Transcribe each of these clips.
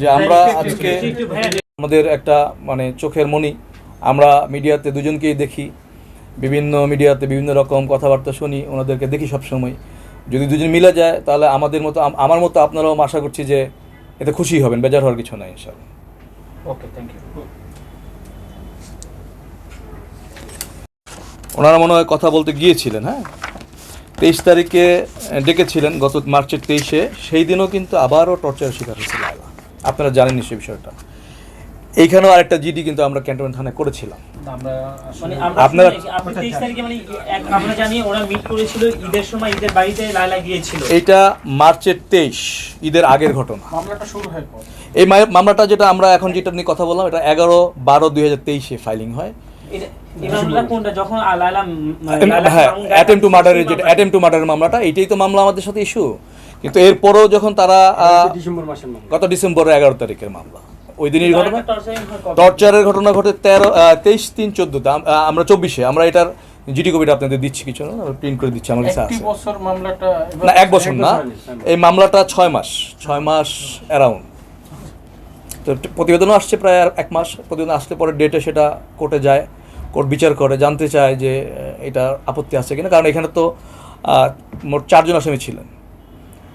যে আমরা আজকে আমাদের একটা মানে চোখের মনি। আমরা মিডিয়াতে দুজনকেই দেখি। বিভিন্ন মিডিয়াতে বিভিন্ন রকম কথাবার্তা শুনি ওনাদেরকে দেখি সবসময়। যদি দুজন মিলে যায় তাহলে আমাদের মতো আমার মতো আপনারাও আশা করছি যে এতে খুশি হবেন বেজার হওয়ার কিছু নাই ইনশাল্লাহ ওকে থ্যাংক ইউ ওনারা মনে হয় কথা বলতে গিয়েছিলেন হ্যাঁ? তেইশ তারিখে ডেকেছিলেন গত মার্চের তেইশে। সেই দিনও কিন্তু আবারও টর্চারের শিকার হয়েছিল লায়লা। আপনারা জানেন নিশ্চয়ই বিষয়টা। এইখানেও আরেকটা জিডি কিন্তু আমরা ক্যান্টনমেন্ট থানায় করেছিলাম। আমরা মানে আপনারা- মানে এক- আমরা জানি ওরা মিট করেছিল ঈদের সময় ঈদের বাড়িতে লায়লা গিয়েছিল। এইটা মার্চের তেইশ ঈদের আগের ঘটনা। মামলাটা শুরু হয় কবে? এই মামলাটা যেটা আমরা এখন যেটা নিয়ে কথা বললাম এটা এগারো বারো দুই হাজার তেইশে ফাইলিং হয়। উম, মানে হ্যাঁ অ্যাটেম্প টু মার্ডারের যেটা। অ্যাটেম্প টু মার্ডারের মামলাটা এইটাই তো মামলা আমাদের সাথে ইস্যু কিন্তু এরপরও যখন তারা গত ডিসেম্বরের এগারো তারিখের মামলা। ওই দিনের ঘটনা? টর্চারের ঘটনা ঘটে তেরো তেইশ তিন চোদ্দোতে আমরা চব্বিশে। আমরা এটার জিডি কপিটা আপনাদের দিচ্ছি কিছু না প্রিন্ট করে দিচ্ছি আমার কাছে আছে। বছর মামলাটা না এক বছর না। এই মামলাটা ছয় মাস ছয় মাস অ্যারাউন্ড তো প্রতিবেদনও আসছে প্রায় আর এক মাস প্রতিবেদন আসলে পরে ডেটে সেটা কোর্টে যায়। কোর্ট বিচার করে জানতে চায় যে এটা আপত্তি আছে কিনা। কারণ এখানে তো মোট চারজন আসামি ছিলেন।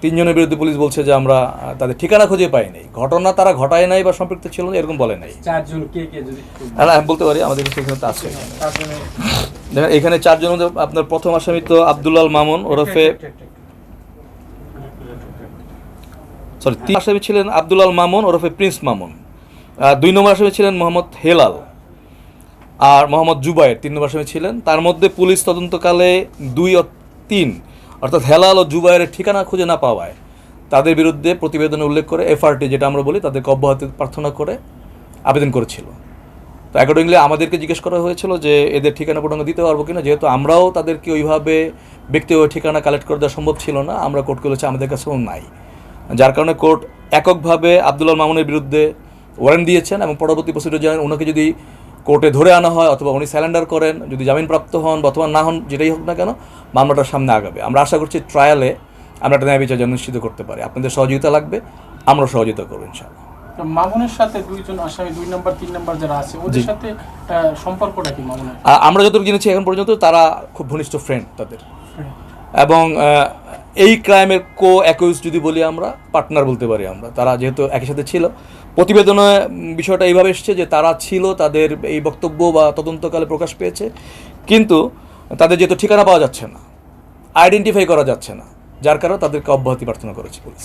তিনজনের বিরুদ্ধে পুলিশ বলছে যে আমরা তাদের ঠিকানা খুঁজে পাইনি ঘটনা তারা ঘটায় নাই বা সম্পৃক্ত ছিল না এরকম বলে নাই। চারজন কে কে যদি হ্যাঁ আমি বলতে পারি আমাদের এখানে তো আছে। দেখেন এখানে চারজন মধ্যে আপনার প্রথম আসামি তো আব্দুল্লাল মামুন ওরফে সরি তিন আসামি ছিলেন আব্দুল্লাল মামুন ওরফে প্রিন্স মামুন। দুই নম্বর আসামি ছিলেন মোহাম্মদ হেলাল। আর মোহাম্মদ জুবাইর তিন নম্বর আসামি ছিলেন। তার মধ্যে পুলিশ তদন্তকালে দুই ও তিন, অর্থাৎ হেলাল ও জুবাইরের ঠিকানা খুঁজে না পাওয়ায় তাদের বিরুদ্ধে প্রতিবেদনে উল্লেখ করে এফআরটি যেটা আমরা বলি, তাদেরকে অব্যাহতি প্রার্থনা করে আবেদন করেছিল। তো অ্যাকর্ডিংলি আমাদেরকে জিজ্ঞেস করা হয়েছিল যে এদের ঠিকানা পূর্ণাঙ্গ দিতে পারব কিনা, যেহেতু আমরাও তাদেরকে ওইভাবে ব্যক্তিগত ঠিকানা কালেক্ট করে দেওয়া সম্ভব ছিল না, আমরা কোর্ট করেছি আমাদের কাছেও নাই। যার কারণে কোর্ট এককভাবে আবদুল্লাহ মামুনের বিরুদ্ধে ওয়ারেন্ট দিয়েছেন এবং পরবর্তী প্রসিডিউর জানেন ওনাকে যদি কোর্টে ধরে আনা হয় অথবা উনি স্যালেন্ডার করেন যদি জামিনপ্রাপ্ত হন অথবা না হন যেটাই হোক না কেন মামলাটার সামনে আগাবে। আমরা আশা করছি ট্রায়ালে আমরা একটা ন্যায় বিচার নিশ্চিত করতে পারি। আপনাদের সহযোগিতা লাগবে আমরা সহযোগিতা করব ইনশাআল্লাহ। মামুনের সাথে দুইজন আসামি দুই নাম্বার তিন নাম্বার যারা আছে ওদের সাথে সম্পর্কটা কি মামুনের? আমরা যতটুকু জেনেছি এখন পর্যন্ত তারা খুব ঘনিষ্ঠ ফ্রেন্ড তাদের। এবং এই ক্রাইমের কো অ্যাকিউজ যদি বলি আমরা পার্টনার বলতে পারি আমরা, তারা যেহেতু একই সাথে ছিল প্রতিবেদনে বিষয়টা এইভাবে এসছে যে তারা ছিল, তাদের এই বক্তব্য বা তদন্তকালে প্রকাশ পেয়েছে, কিন্তু তাদের যেহেতু ঠিকানা পাওয়া যাচ্ছে না আইডেন্টিফাই করা যাচ্ছে না, যার কারণে তাদেরকে অব্যাহতি প্রার্থনা করেছে পুলিশ?